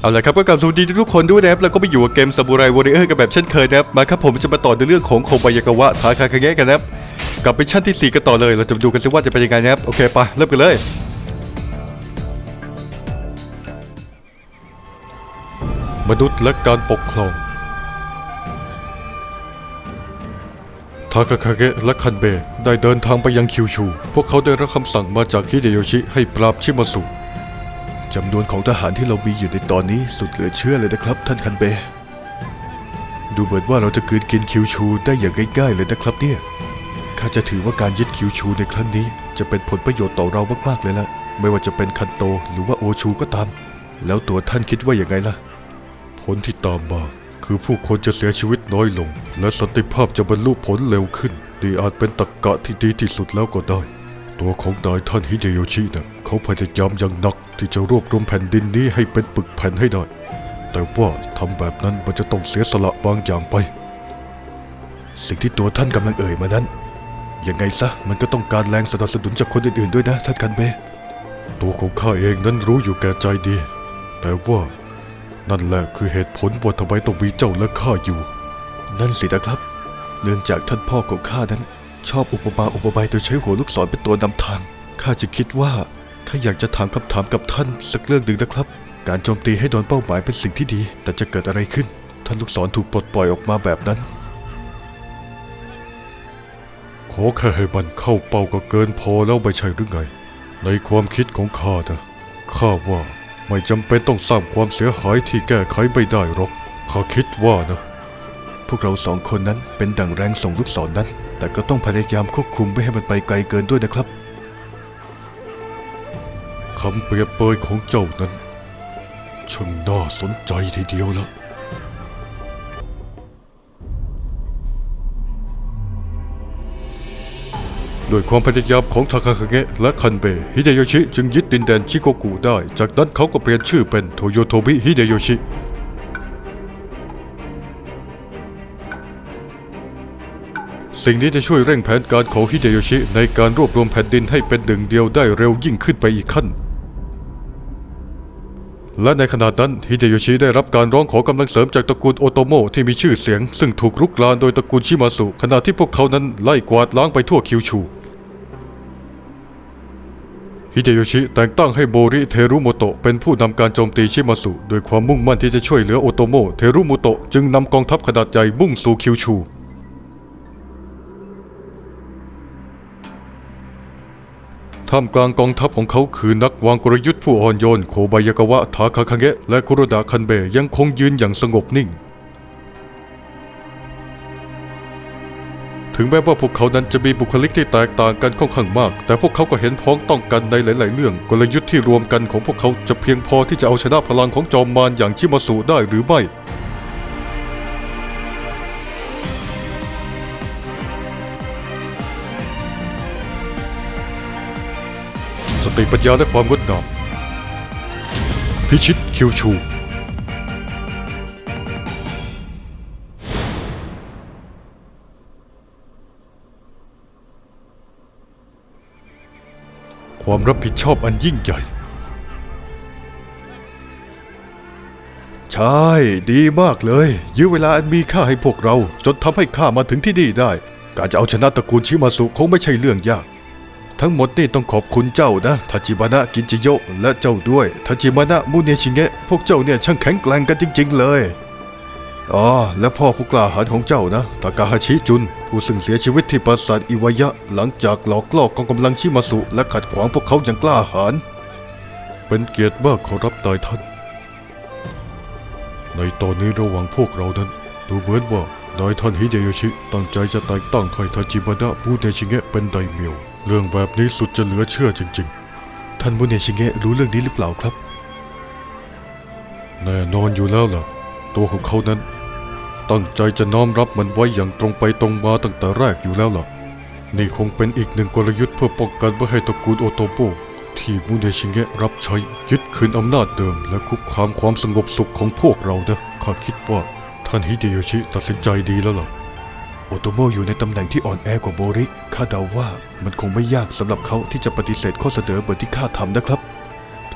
เอาละครับก็กลับสวัสดีทุกคนด้วยนะครับแล้วก็ไปอยู่กับเกมซาบูไรวอริเออร์กันแบบเช่นเคยนะครับมาครับผมจะมาต่อในเรื่องของโคบายากาวะทาคาคาเงะกันนะครับกลับไปชั้นที่ 4 กันต่อเลย เราจะดูกันซิว่าจะเป็นยังไงนะครับโอเคไปเริ่มกันเลยมนุษย์และการปกครองทาคาคาเกะและคันเบะได้เดินทางไปยังคิวชู พวกเขาได้รับคำสั่งมาจากฮิเดโยชิให้ปราบชิมาสุ จำนวนของทหารที่เรามีอยู่ในตอนนี้สุดเหลือเชื่อเลยนะครับ ท่านคันเบ ดูเหมือนว่าเราจะกืนกินคิวชูได้อย่างง่ายๆเลยนะครับเนี่ยข้าจะถือว่าการยึดคิวชูในครั้งนี้ จะเป็นผลประโยชน์ต่อเรามากๆเลยละไม่ว่าจะเป็นคันโตหรือว่าโอชูก็ตาม แล้วตัวท่านคิดว่าอย่างไงล่ะ ผลที่ตามมาคือผู้คนจะเสียชีวิตน้อยลง และสันติภาพจะบรรลุผลเร็วขึ้นนี่อาจเป็นตรรกกะที่ดีที่สุดแล้วก็ได้ ตัวของนายท่านฮิเดโยชินะเขาพยายามอย่างหนักที่จะรวบรวมแผ่นดินนี้ให้เป็นปึกแผ่นให้ได้ แต่ว่าทำแบบนั้นมันจะต้องเสียสละบางอย่างไป สิ่งที่ตัวท่านกำลังเอ่ยมานั้น ยังไงซะมันก็ต้องการแรงสนับสนุนจากคนอื่นๆด้วยนะท่านคันเบ ตัวของข้าเองนั้นรู้อยู่แก่ใจดี แต่ว่านั่นแหละคือเหตุผลว่าทำไมต้องมีเจ้าและข้าอยู่ นั่นสินะครับ เนื่องจากท่านพ่อของข้านั้น ชอบอุปมาอุปไมยโดยใช้หัวลูกศรเป็นตัวนำทาง ข้าจะคิดว่าข้าอยากจะถามคำถามกับท่านสักเรื่องหนึ่งนะครับ การโจมตีให้โดนเป้าหมายเป็นสิ่งที่ดี แต่จะเกิดอะไรขึ้น ท่านลูกศรถูกปลดปล่อยออกมาแบบนั้น ขอแค่ให้มันเข้าเป้าก็เกินพอแล้วไม่ใช่หรือไง ในความคิดของข้านะข้าว่าไม่จำเป็นต้องสร้างความเสียหายที่แก้ไขไม่ได้หรอกข้าคิดว่านะ พวกเราสองคนนั้นเป็นดั่งแรงส่งลูกศรนนั้น แต่ก็ต้องพยายามควบคุมไม่ให้มันไปไกลเกินด้วยนะครับคำเปรียบเปยของเจ้านั้นช่างน่าสนใจทีเดียวละด้วยความพยายามของทาคาคาเงะและคันเบะฮิเดโยชิจึงยึดดินแดนชิโกกุได้ จากนั้นเขาก็เปลี่ยนชื่อเป็นโทโยโทบิฮิเดโยชิ สิ่งนี้จะช่วยเร่งแผนการของฮิเดโยชิในการรวบรวมแผ่นดินให้เป็นหนึ่งเดียวได้เร็วยิ่งขึ้นไปอีกขั้น และในขณะนั้นฮิเดโยชิได้รับการร้องขอกำลังเสริมจากตระกูลโอโตโมที่มีชื่อเสียง ซึ่งถูกรุกรานโดยตระกูลชิมาสุขณะที่พวกเขานั้นไล่กวาดล้างไปทั่วคิวชูฮิเดโยชิแต่งตั้งให้โบริเทรุโมโตะเป็นผู้นำการโจมตีชิมาสุโดยความมุ่งมั่นที่จะช่วยเหลือโอโตโมเทรุโมโตะจึงนำกองทัพขนาดใหญ่มุ่งสู่คิวชู ท่ามกลางกองทัพของเขาคือนักวางกลยุทธ์ผู้อ่อนโยน โคบายากาวะทาคาคาเงะและคุโรดะคันเบยังคงยืนอย่างสงบนิ่ง ถึงแม้ว่าพวกเขานั้นจะมีบุคลิกที่แตกต่างกันค่อนข้างมาก แต่พวกเขาก็เห็นพ้องต้องกันในหลาย ๆ เรื่อง กลยุทธ์ที่รวมกันของพวกเขาจะเพียงพอที่จะเอาชนะพลังของจอมมารอย่างชิมาสุได้หรือไม่ ติปัญญาและความงดงามพิชิตคิวชู ความรับผิดชอบอันยิ่งใหญ่ ใช่ ดีมากเลย ยื้อเวลาอันมีค่าให้พวกเรา จนทำให้ข้ามาถึงที่นี่ได้ การจะเอาชนะตระกูลชิมาสุคงไม่ใช่เรื่องยาก ทั้งหมดนี่ต้องขอบคุณเจ้านะทาจิบานะกินจิโยะและเจ้าด้วยทาจิบานะมุเนชิเงะพวกเจ้าเนี่ยช่างแข็งแกร่งกันจริง ๆ เลยอ๋อและพ่อผู้กล้าหาญของเจ้านะทากาฮาชิจุน ผู้ซึ่งเสียชีวิตที่ปราสาทอิวายะ หลังจากหลอกล่อกองกำลังชิมาสุ และขัดขวางพวกเขาอย่างกล้าหาญเป็นเกียรติมากขอรับนายท่าน ในตอนนี้ระหว่างพวกเรานั้น ดูเหมือนว่านายท่านฮิเดโยชิตั้งใจจะแต่งตั้งให้ทาจิบานะมุเนชิเงะเป็นไดเมียว เรื่องแบบนี้สุดจะเหลือเชื่อจริง ๆ ท่านมุเนชิเงะรู้เรื่องนี้หรือเปล่าครับ แน่นอนอยู่แล้วล่ะ ตัวของเขานั้น ตั้งใจจะน้อมรับมันไว้อย่างตรงไปตรงมาตั้งแต่แรกอยู่แล้วล่ะ นี่คงเป็นอีกหนึ่งกลยุทธ์เพื่อป้องกันไม่ให้ตระกูลโอโตโปที่มุเนชิเงะรับใช้ยึดคืนอำนาจเดิม และคุกคามความสงบสุขของพวกเรานะข้าคิดว่าท่านฮิเดโยชิตัดสินใจดีแล้วล่ะ โอโตโมอยู่ในตำแหน่งที่อ่อนแอกว่าโบริข้าเดาว่ามันคงไม่ยากสำหรับเขาที่จะปฏิเสธข้อเสนอเหมือนที่ข้าทำนะครับ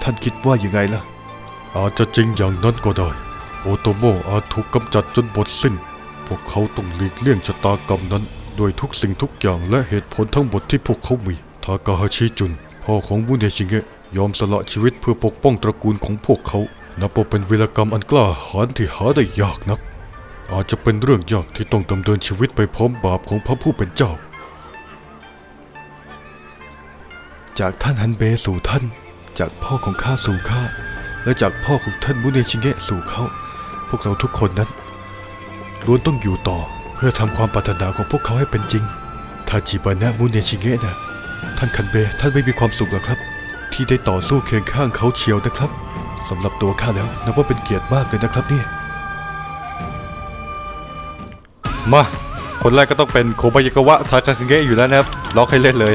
ท่านคิดว่ายังไงล่ะ อาจจะจริงอย่างนั้นก็ได้ โอโตโมอาจถูกกำจัดจนหมดสิ้น พวกเขาต้องหลีกเลี่ยงชะตากรรมนั้น โดยทุกสิ่งทุกอย่างและเหตุผลทั้งหมดที่พวกเขามี ทากาฮาชิจุน พ่อของมุเนชิเงะยอมสละชีวิตเพื่อปกป้องตระกูลของพวกเขา นับว่าเป็นวีรกรรมอันกล้าหาญที่หาได้ยากนัก อาจจะเป็นเรื่องยากที่ต้องดำเนินชีวิตไปพร้อมบาปของพระผู้เป็นเจ้า จากท่านฮันเบสู่ท่าน จากพ่อของข้าสู่ข้า และจากพ่อของท่านมุเนชิเงะสู่เขา พวกเราทุกคนนั้นล้วนต้องอยู่ต่อเพื่อทำความปรารถนาของพวกเขาให้เป็นจริงถ้าจิบานะมุเนชิเงะนะท่านคันเบท่านไม่มีความสุขหรอกครับ ที่ได้ต่อสู้เคียงข้างเขาเชียวนะครับสำหรับตัวข้าแล้วนับว่าเป็นเกียรติมากเลยนะครับเนี่ย มา คนแรกก็ต้องเป็นโคบายากาวะทาคาคังเกะอยู่แล้วนะครับล็อกให้เล่นเลย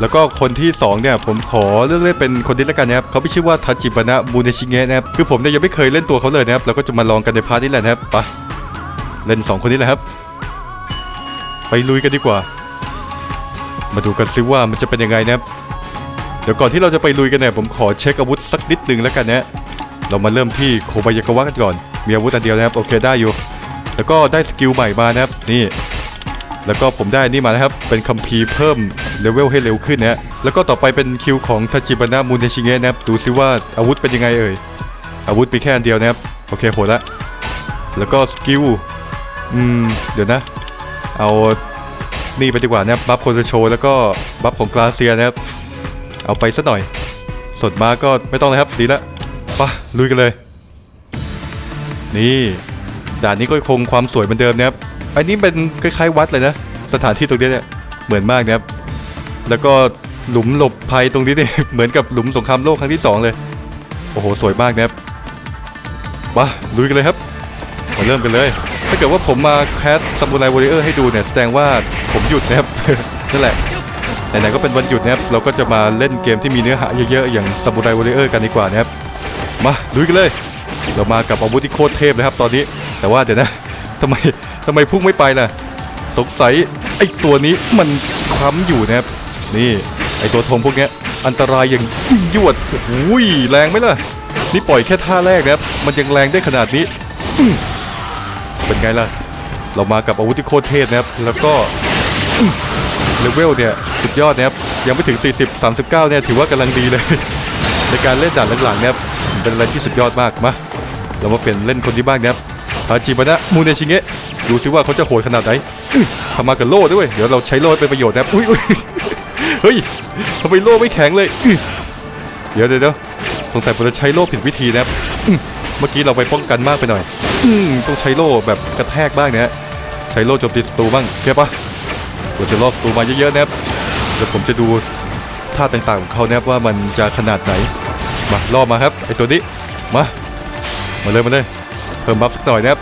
แล้วก็คนที่สองเนี่ย ผมขอเลือกเล่นเป็นคนนี้แล้วกันนะครับเขาไม่ชื่อว่าทาจิบานะมูเนชิเงะนะครับคือผมเนี่ยยังไม่เคยเล่นตัวเขาเลยนะครับเราก็จะมาลองกันในพาร์ทนี้แหละนะครับไปเล่นสองคนนี้แหละครับ ไปลุยกันดีกว่า มาดูกันซิว่ามันจะเป็นยังไงนะครับเดี๋ยวก่อนที่เราจะไปลุยกันเนี่ยผมขอเช็คอาวุธสักนิดหนึ่งแล้วกันนะเรามาเริ่มที่โคบายากาวะกันก่อน มีอาวุธอันเดียวนะครับโอเคได้อยู่ แล้วก็ได้สกิลใหม่มานะครับนี่แล้วก็ผมได้นี่มานะครับ เป็นคัมภีร์เพิ่มเลเวลให้เร็วขึ้นนะฮะแล้วก็ต่อไปเป็นคิวของทาจิบานะมูเนชิเงะนะครับ ดูซิว่าอาวุธเป็นยังไงเอ่ย อาวุธมีแค่อันเดียวนะครับ โอเคโหดละ แล้วก็สกิล อืม เดี๋ยวนะ เอา นี่ไปดีกว่านะครับ บัฟโคโซโชแล้วก็บัฟของกราเซียนะครับ เอาไปสักหน่อย สดมาก็ไม่ต้องเลยครับ ดีละไปะลุยกันเลย นี่ ด่านนี้ก็คงความสวยเหมือนเดิมนะครับ อันนี้เป็นคล้ายๆวัดเลยนะ สถานที่ตรงนี้เนี่ยเหมือนมากนะครับ แล้วก็หลุมหลบภัยตรงนี้เนี่ยเหมือนกับหลุมสงครามโลกครั้งที่สองเลย โอ้โห สวยมากนะครับ มาลุยกันเลยครับ มาเริ่มกันเลย ถ้าเกิดว่าผมมาแคสซัมบูไรวอริเออร์ให้ดูเนี่ยแสดงว่าผมหยุดนะครับ นั่นแหละ ไหนๆก็เป็นวันหยุดนะครับ เราก็จะมาเล่นเกมที่มีเนื้อหาเยอะๆ อย่างซัมบูไรวอริเออร์กันดีกว่านะครับ มาลุยกันเลย เรามากับอาวุธที่โคตรเทพเลยครับตอนนี้ แต่ว่าเดี๋ยวนะทำไมทำไมพุ่งไม่ไปล่ะสงสัยไอ้ตัวนี้มันค้ำอยู่นะครับนี่ไอ้ตัวธงพวกนี้อันตรายอย่างยิ่งยวดโอ้ยแรงไหมล่ะ นี่ปล่อยแค่ท่าแรกนะครับ มันยังแรงได้ขนาดนี้เป็นไงล่ะ เรามากับอาวุธที่โคตรเทพนะครับ แล้วก็เลเวลเนี่ยสุดยอดนะครับ ยังไม่ถึง 40 39 เนี่ยถือว่ากำลังดีเลย ในการเล่นด่านหลังๆเนี่ยเป็นอะไรที่สุดยอดมากมาเรามาเปลี่ยนเล่นคนที่บ้างนะครับ ฮาจิบานะมูเนชิเงะดูซิว่าเขาจะโหดขนาดไหนทำมากับโล่ด้วย เดี๋ยวเราใช้โล้เป็นประโยชน์นะอุ้ยอุ้ยเฮ้ยทำไมโล่ไม่แข็งเลยเดี๋ยวเดี๋ยวสงสัยผมจะใช้โล่ผิดวิธีนะเมื่อกี้เราไปป้องกันมากไปหน่อยต้องใช้โล่แบบกระแทกบ้างนะใช้โล่โจมตีศัตรูบ้างเข้าปะเราจะล่อศัตรูมาเยอะๆนะเดี๋ยวผมจะดูท่าต่างๆของเขานะครับว่ามันจะขนาดไหนมาล่อมาครับไอตัวนี้มามาเลยมาเลย เพิ่มบัฟสักหน่อยนะครับ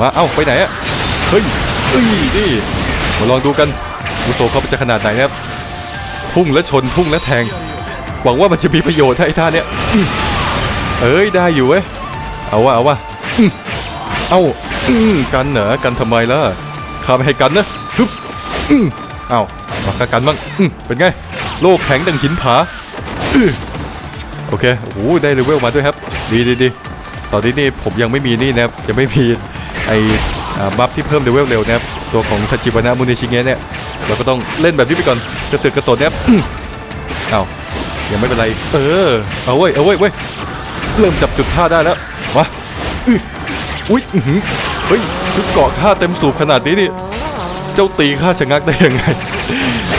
มา เอ้า ไปไหนอะเฮ้ยเอ้ยนี่มาลองดูกันมูโตเขาจะขนาดไหนนะครับ พุ่งและชน พุ่งและแทง หวังว่ามันจะมีประโยชน์ให้ไอ้ท่าเนี้ย เอ้ย ได้อยู่เว้ย เอาวะ เอาวะ เอ้ากันเหรอกันทำไมล่ะข้าไม่ให้กันนะฮึบอื้อเอ้ามากันกันบ้างเป็นไง โลกแข็งดังหินผาโอเค โอ้โห ได้เลเวลมาด้วยครับ ดีดีดี ตอนนี้นี่ผมยังไม่มีนี่นะครับยังไม่มีไอ้บัฟที่เพิ่มเลเวลเร็วนะครับตัวของทาจิบานะมูเนชิเงะเนี่ยเราก็ต้องเล่นแบบนี้ไปก่อนกระเสือกกระสนนะครับอื้อเอายังไม่เป็นไรเออเอาเว้ยเอาเว้ยเว้ยเริ่มจับจุดท่าได้แล้วมาอื้ออุ้ยเฮ้ยชุดเกาะท่าเต็มสูบขนาดนี้นี่เจ้าตีข้าชะงักได้ยังไง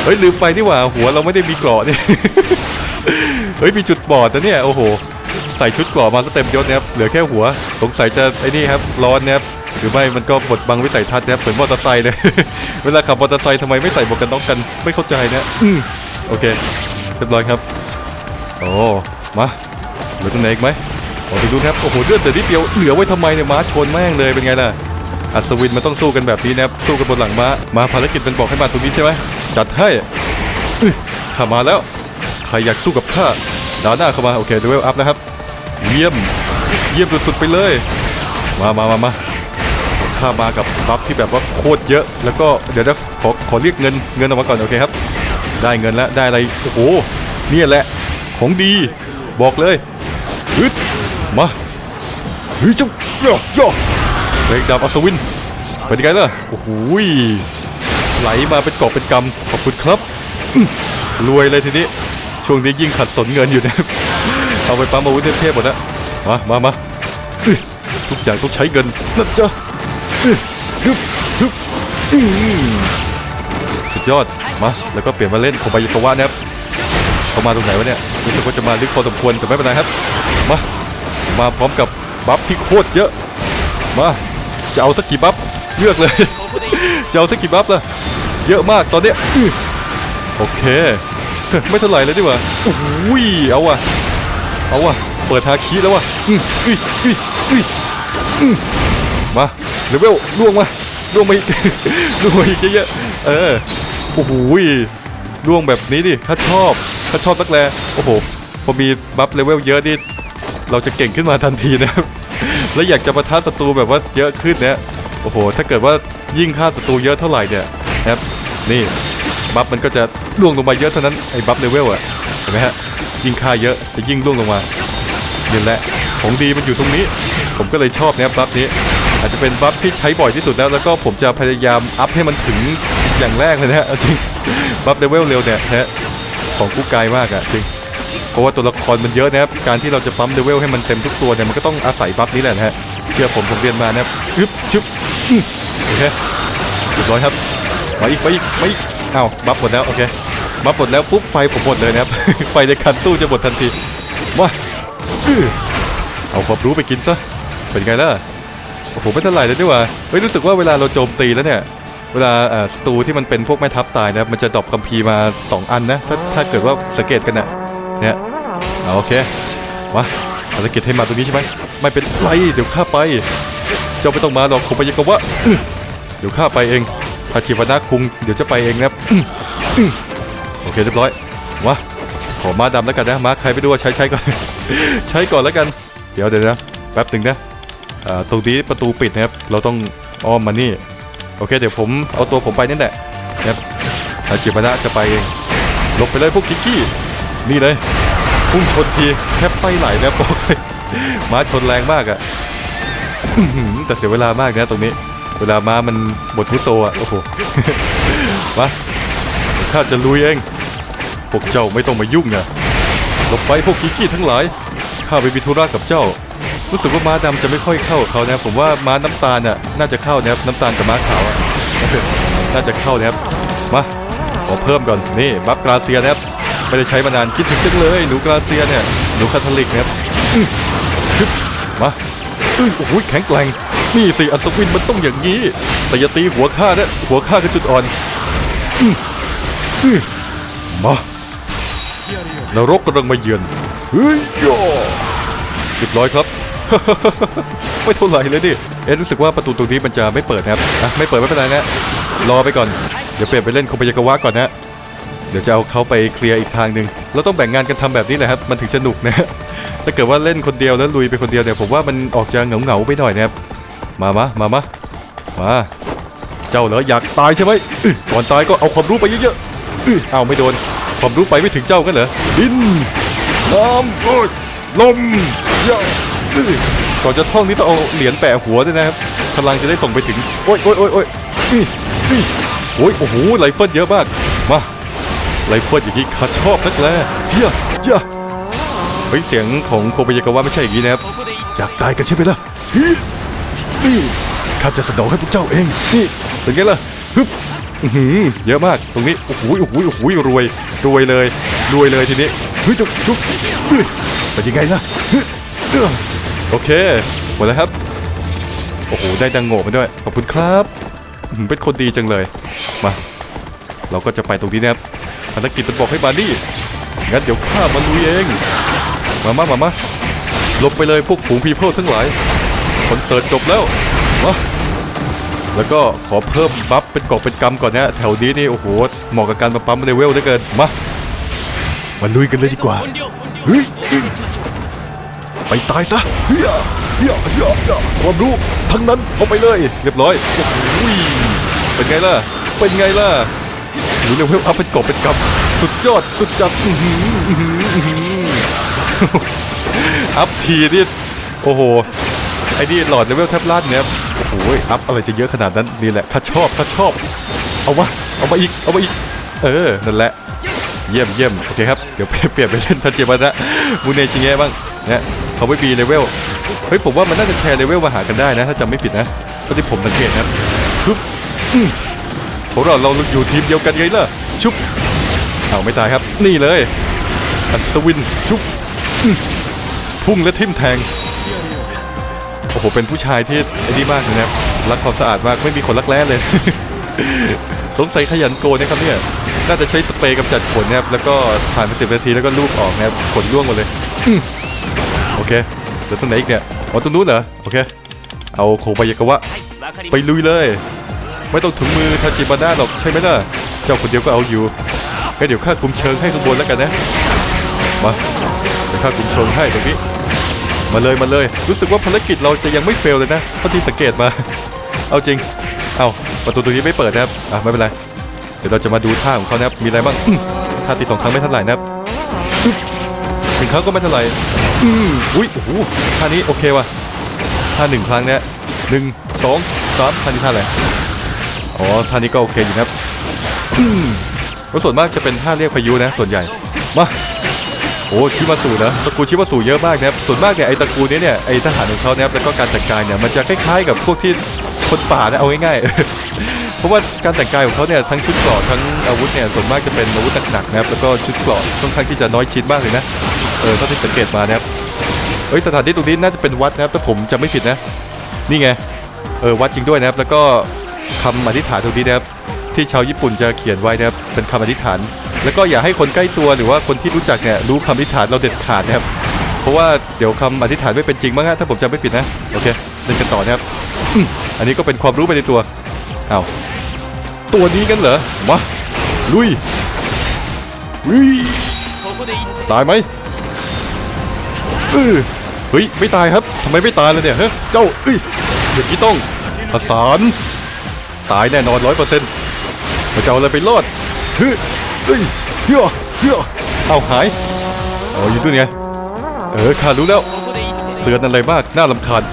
เฮ้ยลืมไปนี่หว่าหัวเราไม่ได้มีเกราะนี่เฮ้ยมีจุดบอดนะเนี่ยโอ้โห ใส่ชุดเกราะมาก็เต็มยศนะครับเหลือแค่หัว สงสัยจะไอ้นี่ครับร้อนนะครับหรือไม่มันก็บดบังวิสัยทัศน์นะครับเหมือนมอเตอร์ไซค์เลย เวลาขับมอเตอร์ไซค์ทำไมไม่ใส่หมวกกันน็อกกันไม่เข้าใจนะอืมโอเคเรียบร้อยครับโอ้มาเหลือตรงไหนอีกไหมโอ้ไปดูนะครับโอ้โหเลือดแต่นิดเดียวเหลือไว้ทำไมเนี่ยม้าชนแม่งเลยเป็นไงล่ะอัศวินมันต้องสู้กันแบบนี้นะครับสู้กันบนหลังม้ามาภารกิจมันบอกให้มาตรงนี้ใช่ไหมจัดให้อื้อข้ามาแล้วใครอยากสู้กับข้า ดาวหน้าเข้ามาโอเคดูเวลอัพนะครับ เยี่ยม เยี่ยมสุดๆไปเลย มามามามาข้ามากับบัฟที่แบบว่าโคตรเยอะ แล้วก็เดี๋ยวนะขอขอเรียกเงินเงินออกมาก่อนโอเคครับ ได้เงินแล้วได้อะไรโอ้โหเนี่ยแหละของดี บอกเลยอึดมาเฮ้ยจ้าย่อย่อเบรกดาบอัศวินเป็นยังไงล่ะโอ้โหยไหลมาเป็นกอบเป็นกำขอบคุณครับรวยเลยทีนี้ ช่วงนี้ยิ่งขัดสนเงินอยู่นะครับเอาไปปั๊มอาวุธเทพๆหมดแล้วมามามาอื้อทุกอย่างต้องใช้เงินนะจ๊ะอื้อฮึบฮึบอื้อสุดยอดมาแล้วก็เปลี่ยนมาเล่นโคบายากาวะนะครับเขามาตรงไหนวะเนี่ยรู้สึกว่าจะมาลึกพอสมควรแต่ไม่เป็นไรครับมามาพร้อมกับบัฟที่โคตรเยอะมาจะเอาสักกี่บัฟเลือกเลยจะเอาสักกี่บัฟล่ะเยอะมากตอนเนี้ยอื้อโอเค ไม่เท่าไหร่เลยดีกว่าโอ้ยเอาว่ะเอาว่ะเปิดฮาคีแล้วว่ะอื้ออุ้ยอุ้ยอุ้ยมาเลเวลล่วงมาล่วงมาอีกล่วงมาอีกเยอะๆเออโอ้โหล่วงแบบนี้ดิถ้าชอบถ้าชอบนักแลโอ้โหพอมีบัฟเลเวลเยอะนี่เราจะเก่งขึ้นมาทันทีนะครับแล้วอยากจะประทะศัตรูแบบว่าเยอะขึ้นเนี่ยโอ้โห ถ้าเกิดว่ายิ่งฆ่าศัตรูเยอะเท่าไหร่เนี่ยนะครับนี่ บัฟมันก็จะล่วงลงมาเยอะเท่านั้นไอ้บัฟเลเวลอะเห็นไหมฮะยิ่งฆ่าเยอะจะยิ่งล่วงลงมานี่แหละของดีมันอยู่ตรงนี้ ผมก็เลยชอบเนี่ยบัฟนี้ อาจจะเป็นบัฟที่ใช้บ่อยที่สุดแล้วแล้วก็ผมจะพยายามอัพให้มันถึงอย่างแรกเลยนะฮะจริงบัฟเลเวลเร็วเนี่ยนะฮะของกู้กายมากอะจริงเพราะว่าตัวละครมันเยอะนะครับ การที่เราจะปั๊มเลเวลให้มันเต็มทุกตัวเนี่ยมันก็ต้องอาศัยบัฟนี้แหละนะฮะ เชื่อผมผมเรียนมานะครับอึ๊บชึบโอเคเรียบร้อยครับมาอีกมาอีกมาอีก เอ้าบัฟหมดแล้วโอเคบัฟหมดแล้วปุ๊บไฟผมหมดเลยนะครับ ไฟในคันตู้จะหมดทันทีมาเอาความรู้ไปกินซะเป็นไงล่ะโอ้โหไม่เท่าไหร่เลยดีกว่าเฮ้ยรู้สึกว่าเวลาเราโจมตีแล้วเนี่ยเวลาอ่อศัตรูที่มันเป็นพวกแม่ทัพตายนะมันจะดรอปคัมภีร์มาสองอันนะถ้าถ้าเกิดว่าสังเกตกันนะเนี่ยเอาโอเคมาภารกิจให้มาตรงนี้ใช่ไหมไม่เป็นไรเดี๋ยวข้าไป เจ้าไม่ต้องมาหรอกผมไปยังกับว่าเดี๋ยวข้าไปเอง พาจิวนาคุงเดี๋ยวจะไปเองนะครับโอเคเรียบร้อยมาขอมาดำแล้วกันนะมาใครไปดูว่าใช้ใช้ก่อน ใช้ก่อนแล้วกัน เดี๋ยวเดี๋ยวนะแป๊บหนึ่งนะตรงนี้ประตูปิดนะครับ เราต้องอ้อมมานี่ โอเค เดี๋ยวผมเอาตัวผมไปนี่แหละนะครับพาจิวนาจะไปเองหลบไปเลยพวกกิกกี้นี่เลยพุ่งชนทีแทบไส้ไหลนะบอกเลยมาชนแรงมากอะแต่เสียเวลามากนะตรงนี้ เวลาม้ามันหมดทุโซอะ โอ้โห มาข้าจะลุยเอง พวกเจ้าไม่ต้องมายุ่งนะหลบไปพวกกี้กี้ทั้งหลาย ข้าไปมีธุระกับเจ้า รู้สึกว่าม้าดำจะไม่ค่อยเข้าเขานะผมว่าม้าน้ำตาลน่ะน่าจะเข้านะครับน้ำตาลกับม้าขาวอะน่าจะเข้านะครับ มาขอเพิ่มก่อน นี่บัฟกราเซียนะครับ ไม่ได้ใช้มานานคิดถึงจังเลย หนูกราเซียเนี่ย หนูคาทอลิกนะครับอื้อชึบมาอุ้ยโอ้โหแข็งแกร่ง นี่สิอัศวินมันต้องอย่างนี้ แต่อย่าตีหัวข้านะหัวข้าคือจุดอ่อนมานรกกำลังมาเยือนเฮ้ยย่อเรียบร้อยครับ ไม่เท่าไหร่เลยดิเอ๊ะรู้สึกว่าประตูตรงนี้มันจะไม่เปิดนะครับอะไม่เปิดไม่เป็นไรนะรอไปก่อน เดี๋ยวเปลี่ยนไปเล่นโคบายากาวะก่อนนะเดี๋ยวจะเอาเขาไปเคลียร์อีกทางหนึ่งเราต้องแบ่งงานกันทำแบบนี้แหละครับ มันถึงจะหนุกนะถ้าเกิดว่าเล่นคนเดียวแล้วลุยไปคนเดียวเนี่ยผมว่ามันออกจะเหงาๆไปหน่อยนะครับ มามะมามะมา เจ้าเหรออยากตายใช่ไหมก่อนตายก็เอาความรู้ไปเยอะๆอื้อเอาไม่โดน ความรู้ไปไม่ถึงเจ้ากันเหรอ ดินน้ำโอ้ยลมยาอื้อก่อนจะท่องนี่ต้องเอาเหรียญแปะหัวด้วยนะครับพลังจะได้ส่งไปถึง โอ้ยโอ้ยโอ้ยโอ้ยโอ้ยโอ้โหไรเฟิลเยอะมาก มาไรเฟิลอย่างนี้ข้าชอบนักแลเยอะเยอะเฮ้ยเสียงของโคบายากาวะไม่ใช่อย่างนี้นะครับ อยากตายกันใช่ไหมล่ะ นี่ข้าจะสนองให้พวกเจ้าเอง นี่เป็นไงล่ะฮึบอื้อหือเยอะมากตรงนี้ โอ้โหโอ้โหโอ้โหรวย รวยเลย รวยเลยทีนี้เฮ้ยจุ๊บจุ๊บเฮ้ยเป็นยังไงล่ะฮึเอ้อโอเค หมดแล้วครับ โอ้โห ได้ดังโง่มาด้วย ขอบคุณครับอื้อหือเป็นคนดีจังเลย มา เราก็จะไปตรงนี้นะครับภารกิจมันบอกให้มานี่งั้นเดี๋ยวข้ามาลุยเอง มามามามาลบไปเลยพวกฝูงพีเพิลทั้งหลาย อนเสิร์ตจบแล้วมาแล้วก็ขอเพิ่มบัฟเป็นกอบเป็นกำก่อนนะแถวนี้นี่โอ้โหเหมาะกับการมาปั๊มเลเวลเหลือเกินมามาลุยกันเลยดีกว่าเฮ้ยไปตายซะเฮียเฮียเฮียเฮียความรู้ทั้งนั้นเอาไปเลยเรียบร้อยโอ้โหเป็นไงล่ะเป็นไงล่ะหนูเลเวลอัพเป็นกอบเป็นกำสุดยอดสุดจัดอื้อหืออื้อหืออื้อหืออัพทีนี่โอ้โหไออ้นี่หลอดเลเวลแทบลั่นเนี่ยโอ้โหอัพอะไรจะเยอะขนาดนั้นนี่แหละข้าชอบข้าชอบ เอามาเอามาอีกเอามาอีก เออนั่นแหละเยี่ยมเยี่ยมโอเคครับเดี๋ยวเปลี่ยนไปเล่นทันเจบันะมูเนชิเงะบ้างเนี่ยเขาไม่มีเลเวลเฮ้ยผมว่ามันน่าจะแชร์เลเวลมาหากันได้นะ ถ้าจำไม่ผิดนะเท่าที่ผมสังเกตนะครับชุบอืมพวกเราเราอยู่ทีมเดียวกันไงล่ะชุบเอาไม่ตายครับนี่เลยอัศวินชุบพุ่งและทิ่มแทง โหเป็นผู้ชายที่ไอ้นี่มากนะครับ รักความสะอาดมากไม่มีขนรักแร้เลย สงสัยขยันโกนะครับเนี่ย น่าจะใช้สเปรย์กำจัดขนนะครับ แล้วก็ผ่านไปสิบนาทีแล้วก็ลูบออกนะครับ ขนร่วงหมดเลย โอเคเดี๋ยวตรงไหนอีกเนี่ย อ๋อตรงนู้นเหรอ โอเค เอาโคบายากาวะ ไปลุยเลย ไม่ต้องถึงมือทาจิบาน่าหรอกใช่ไหมล่ะ เจ้าคนเดียวก็เอาอยู่งั้นเดี๋ยวข้าคุมเชิงให้ข้างบนแล้วกันนะ มาเดี๋ยวข้าคุมเชิงให้ตรงนี้ มาเลยมาเลย รู้สึกว่าภารกิจเราจะยังไม่เฟลเลยนะเท่าที่สังเกตมา เอาจริง เอาประตูตรงนี้ไม่เปิดนะครับอะไม่เป็นไร เดี๋ยวเราจะมาดูท่าของเขานะครับมีอะไรบ้างท่าตีสองครั้งไม่เท่าไหร่นะครับหนึ่งครั้งก็ไม่เท่าไหร่อืมอุ้ยโอ้โหท่านี้โอเคว่ะท่าหนึ่งครั้งเนี่ยหนึ่งสองสามท่านี้ท่าอะไรอ๋อท่านี้ก็โอเคอยู่นะครับอืมแล้วส่วนมากจะเป็นท่าเรียกพายุนะส่วนใหญ่มา โอ้ชิมาสูนะตระกูลชิมาสูเยอะมากนะครับส่วนมากเนี่ยไอ้ตระกูลนี้เนี่ยไอ้ทหารของเขาเนะครับแล้วก็การแต่งกายเนี่ยมันจะคล้ายๆกับพวกที่คนป่านะเอาง่ายๆ เพราะว่าการแต่งกายของเขาเนี่ยทั้งชุดเกราะทั้งอาวุธเนี่ยส่วนมากจะเป็นอาวุธหนักๆนะครับแล้วก็ชุดเกราะค่อนข้างที่จะน้อยชิ้นมากเลยนะเออเท่าที่สังเกตมานะครับเอ้ยสถานที่ตรงนี้น่าจะเป็นวัดนะครับถ้าผมจำไม่ผิดนะนี่ไงเออวัดจริงด้วยนะครับ แล้วก็คำอธิษฐานตรงนี้นะครับที่ชาวญี่ปุ่นจะเขียนไว้นะครับเป็นคำอธิษฐาน แล้วก็อย่าให้คนใกล้ตัวหรือว่าคนที่รู้จักเนี่ยรู้คำอธิษฐานเราเด็ดขาดนะครับ เพราะว่าเดี๋ยวคำอธิษฐานไม่เป็นจริงมั้งฮะถ้าผมจำไม่ผิดนะ โอเคเล่นกันต่อนะครับอืมอันนี้ก็เป็นความรู้ไปในตัวเอาวตัวนี้กันเหรอมาลุยลุยตายไหมเออเฮ้ยไม่ตายครับทำไมไม่ตายเลยเนี่ยเฮ้ยเจ้าเอ้ยอย่างนี้ต้องผสานตายแน่นอนร้อยเปอร์เซ็นต์มาจะเอาอะไรไปรอดเฮ้ยเฮ้ย เฮ้ยเฮ้ยเอาหายเอาอยู่ด้วยไงเออข้ารู้แล้วเตือนอะไรมากน่าลำคาญ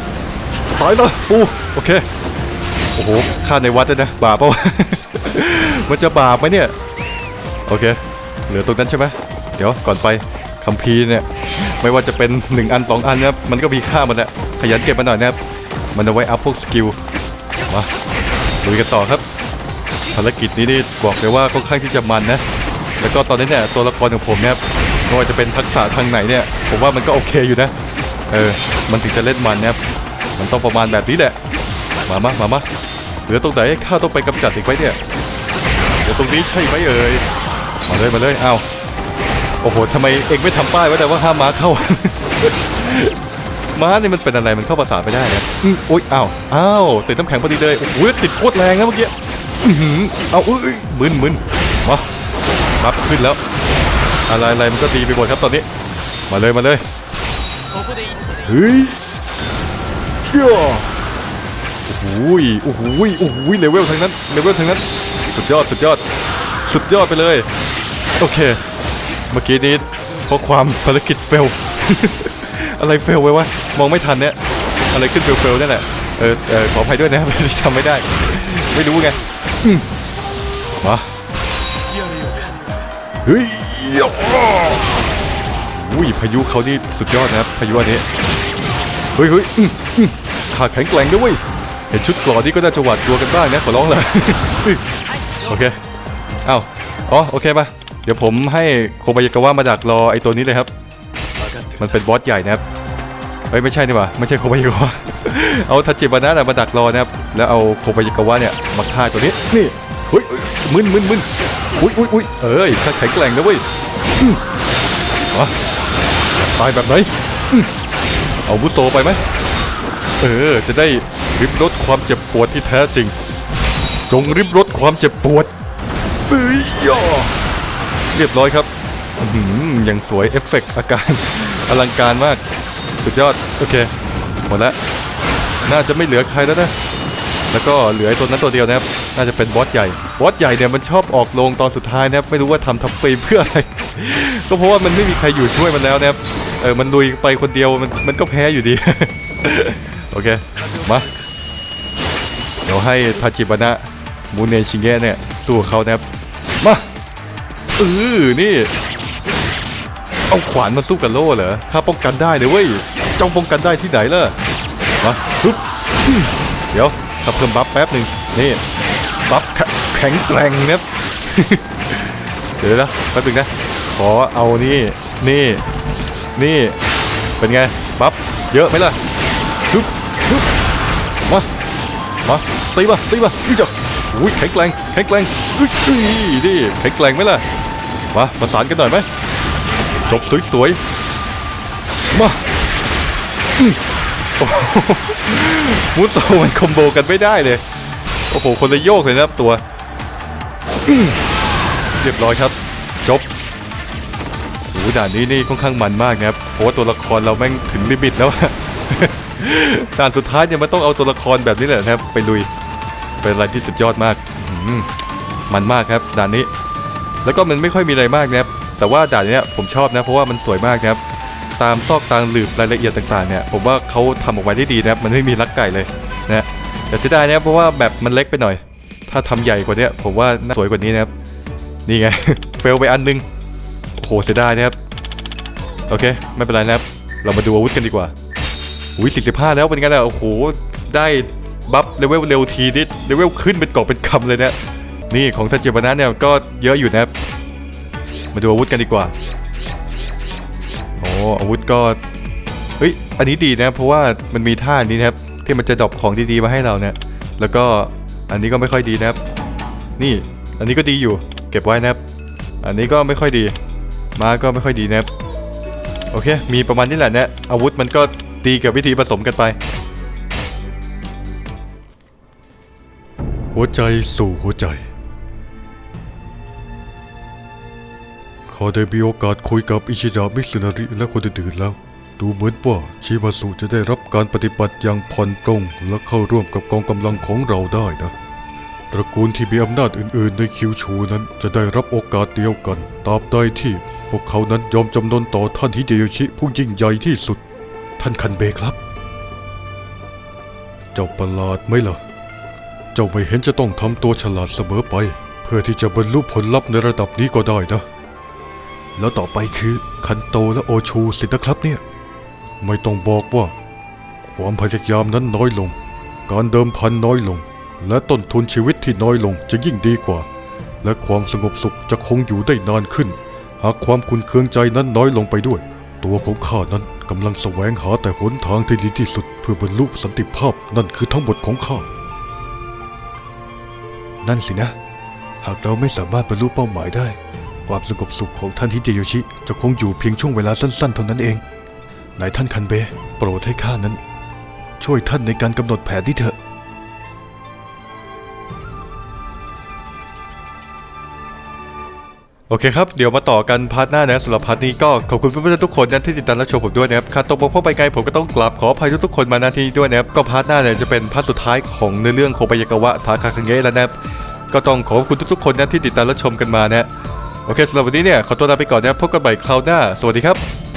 ตายแล้วปูโอเคโอ้โหฆ่าในวัดด้วยนะบาปปะวมันจะบาปไหมเนี่ยโอเค เหลือตรงนั้นใช่ไหมเดี๋ยวก่อนไปคัมภีร์เนี่ยไม่ว่าจะเป็นหนึ่งอันสองอันนะครับมันก็มีค่ามันแหละขยันเก็บมาหน่อยนะครับมันเอาไว้อัพพวกสกิลมาลุยกันต่อครับภารกิจนี้นี่บอกเลยว่าค่อนข้างที่จะมันนะ แล้วก็ตอนนี้เนี่ยตัวละครของผมเนี่ยไม่ว่าจะเป็นทักษะทางไหนเนี่ย ผมว่ามันก็โอเคอยู่นะ เออ มันถึงจะเล่นมันเนะครับมันต้องประมาณแบบนี้แหละ มามามามาเหลือตรงไหนข้าต้องไปกำจัดอีกไหมเนี่ยเดี๋ยวตรงนี้ใช่ไหมเอ่ย มาเลยมาเลยอ้าวโอ้โหทำไมเองไม่ทำป้ายไว้แต่ว่าห้ามม้าเข้า ม้าเนี่ยมันเป็นอะไรมันเข้าภาษาไม่ได้นะอืมโอ๊ยอ้าวอ้าวติดน้ำแข็งพอดีเลยโอ้โหติดโคตรแรงนะเมื่อกี้อื้อหือเอาอุ้ยมึนมึนมา รับขึ้นแล้ว อะไรอะไรมันก็ดีไปหมดครับตอนนี้ มาเลยมาเลยเฮ้ยเหี้ยโอ้ยโอ้โหยโอ้โหยเลเวลทั้งนั้นเลเวลทั้งนั้น สุดยอดสุดยอด สุดยอดไปเลย โอเค เมื่อกี้นี้เพราะความภารกิจเฟล อะไรเฟลไว้วะ มองไม่ทันเนี่ย อะไรขึ้นเฟลเฟลนั่นแหละ เออเออขออภัยด้วยนะจำไม่ได้ ไม่รู้ไงมา เฮ้ยอุ้ยพายุเขานี่สุดยอดนะครับพายุอันนี้ เฮ้ยเฮ้ยขาแข็งแกร่งด้วยเห็นชุดเกรอนี่ก็น่าจะหวาดกลัวกันบ้างนะขอร้องเลยโอเคอ้าวอ๋อโอเคมาเดี๋ยวผมให้โคบายากาวะมาดักรอไอ้ตัวนี้เลยครับ มันเป็นบอสใหญ่นะครับเอ้ยไม่ใช่นี่หว่าไม่ใช่โคบายากาวะเอาทัจิบานะมาดักรอนะครับแล้วเอาโคบายากาวะเนี่ยมาฆ่าตัวนี้นี่เฮ้ยเฮ้ยมึนมึนมึน อุ้ยอุ้ยอุ้ยเอ้ยข้าแข็งแกร่งนะเว้ยอืมมาตายแบบไหนเอาบุโซไปไหมเออ จะได้ริบรถความเจ็บปวดที่แท้จริง จงริบรถความเจ็บปวดเอ้ยยอเรียบร้อยครับอื้อหืออย่างสวยเอฟเฟกต์อาการอลังการมาก สุดยอด โอเค หมดแล้ว น่าจะไม่เหลือใครแล้วนะ แล้วก็เหลือไอ้ตัวนั้นตัวเดียวนะครับ น่าจะเป็นบอสใหญ่ บอสใหญ่เนี่ยมันชอบออกโรงตอนสุดท้ายนะครับ ไม่รู้ว่าทำทับปีเพื่ออะไร ก็เพราะว่ามันไม่มีใครอยู่ช่วยมันแล้วนะครับ เออ มันลุยไปคนเดียว มัน มันก็แพ้อยู่ดี โอเค มา เดี๋ยวให้ทาจิบานะมูเนชิเงะเนี่ยสู้เขานะครับ มาเออนี่ เอาขวานมาสู้กับโล่เหรอ ข้าป้องกันได้เลยเว้ยจ้องป้องกันได้ที่ไหนล่ะ มาปึ๊บเดี๋ยว ข้าเพิ่มบัฟแป๊บหนึ่งนี่บัฟแข็งแกร่งเนะครับเดี๋ยวนะแป๊บนึงนะขอเอานี่นี่นี่เป็นไงบัฟเยอะไหมล่ะปึ๊บปึ๊บมามาตีมาตีมาอุ้ยจ้ะอุ้ยแข็งแกร่งแข็งแกร่งอุ้ยอุ้นี่แข็งแกร่งไหมล่ะมาประสานกันหน่อยไหมจบสวยๆมาอื มโอ้โหมุสโซมันคอมโบกันไม่ได้เลย โอ้โห คนละโยกเลยนะครับตัว เรียบร้อยครับ จบโอ้หด่านนี้นี่ค่อนข้างมันมากนะครับเพราะว่าตัวละครเราแม่งถึงลิมิตแล้วด่านสุดท้ายเนี่ยมันต้องเอาตัวละครแบบนี้แหละนะครับ ไปลุย เป็นอะไรที่สุดยอดมาก มันมากครับด่านนี้ แล้วก็มันไม่ค่อยมีอะไรมากนะครับ แต่ว่าด่านนี้ผมชอบนะ เพราะว่ามันสวยมากนะครับ ตามซอกตามหลืบรายละเอียดต่างๆเนี่ยผมว่าเขาทำออกมาได้ดีนะครับมันไม่มีลักไก่เลยนะแต่เสียดายนะครับเพราะว่าแบบมันเล็กไปหน่อย ถ้าทำใหญ่กว่านี้ผมว่าน่าสวยกว่านี้นะครับนี่ไงเฟลไปอันนึงโอ้โหเสียดายนะครับโอเคไม่เป็นไรนะครับ เรามาดูอาวุธกันดีกว่าอุ้ย45แล้วเป็นไงล่ะโอ้โหได้บัฟเลเวลเร็วทีนิดเลเวลขึ้นเป็นกอบเป็นคำเลยเนี่ยนี่ของทันเจบานะเนี่ยก็เยอะอยู่นะครับมาดูอาวุธกันดีกว่า อ้อาวุธก็ เฮ้ย อันนี้ดีนะ เพราะว่ามันมีท่านี้นะครับ ที่มันจะดรอปของดีๆมาให้เราเนี่ย แล้วก็อันนี้ก็ไม่ค่อยดีนะครับ นี่ อันนี้ก็ดีอยู่ เก็บไว้นะครับ อันนี้ก็ไม่ค่อยดี มาก็ไม่ค่อยดีนะครับ โอเค มีประมาณนี้แหละเนี่ยอาวุธมันก็ดีกับวิธีผสมกันไป หัวใจสู่หัวใจ ขาได้มีโอกาสคุยกับอิชิดะมิสุนาริและคนอื่นๆแล้ว ดูเหมือนว่าชิมาสุจะได้รับการปฏิบัติอย่างผ่อนปรนและเข้าร่วมกับกองกำลังของเราได้นะตระกูลที่มีอำนาจอื่นๆ ในคิวชูนั้นจะได้รับโอกาสเดียวกันตราบใดที่ พวกเขานั้นยอมจำนนต่อท่านฮิเดโยชิผู้ยิ่งใหญ่ที่สุด ท่านคันเบครับ เจ้าประหลาดไหมล่ะ เจ้าไม่เห็นจะต้องทำตัวฉลาดเสมอไป เพื่อที่จะบรรลุผลลัพธ์ในระดับนี้ก็ได้นะ แล้วต่อไปคือคันโตและโอชูสินะครับเนี่ย ไม่ต้องบอกว่า ความพยายามนั้นน้อยลง การเดิมพันน้อยลง และต้นทุนชีวิตที่น้อยลงจะยิ่งดีกว่า และความสงบสุขจะคงอยู่ได้นานขึ้น หากความคุนเคืองใจนั้นน้อยลงไปด้วย ตัวของข้านั้นกำลังแสวงหาแต่หนทางที่ดีที่สุด เพื่อบรรลุสันติภาพนั่นคือทั้งหมดของข้านั่นสินะ หากเราไม่สามารถบรรลุเป้าหมายได้ ความสงบสุขของท่านฮิเดโยชิ จะคงอยู่เพียงช่วงเวลาสั้นๆเท่านั้นเองนายท่านคันเบะโปรดให้ข้านั้น ช่วยท่านในการกำหนดแผนที่เถอะโอเคครับ เดี๋ยวมาต่อกันพาร์ทหน้านะสำหรับพาร์ทนี้ก็ขอบคุณเพื่อนๆทุกคนนะที่ติดตามรับชมผมด้วยนะครับขาดตกบกพร่องไปไกลผมก็ต้องกราบขออภัยทุกๆคนมาณที่นี้ด้วยนะครับก็พาร์ทหน้าเนี่ยจะเป็นพาร์ทสุดท้ายของในเรื่องโคบายากาวะทาคาคังเงะแล้วนะครับก็ต้องขอบคุณทุกๆคนนะที่ติดตามรับชมกันมานะ โอเคสำหรับวันนี้เนี่ยขอตัวลาไปก่อนนะครับพบกันใหม่คราวหน้า สวัสดีครับ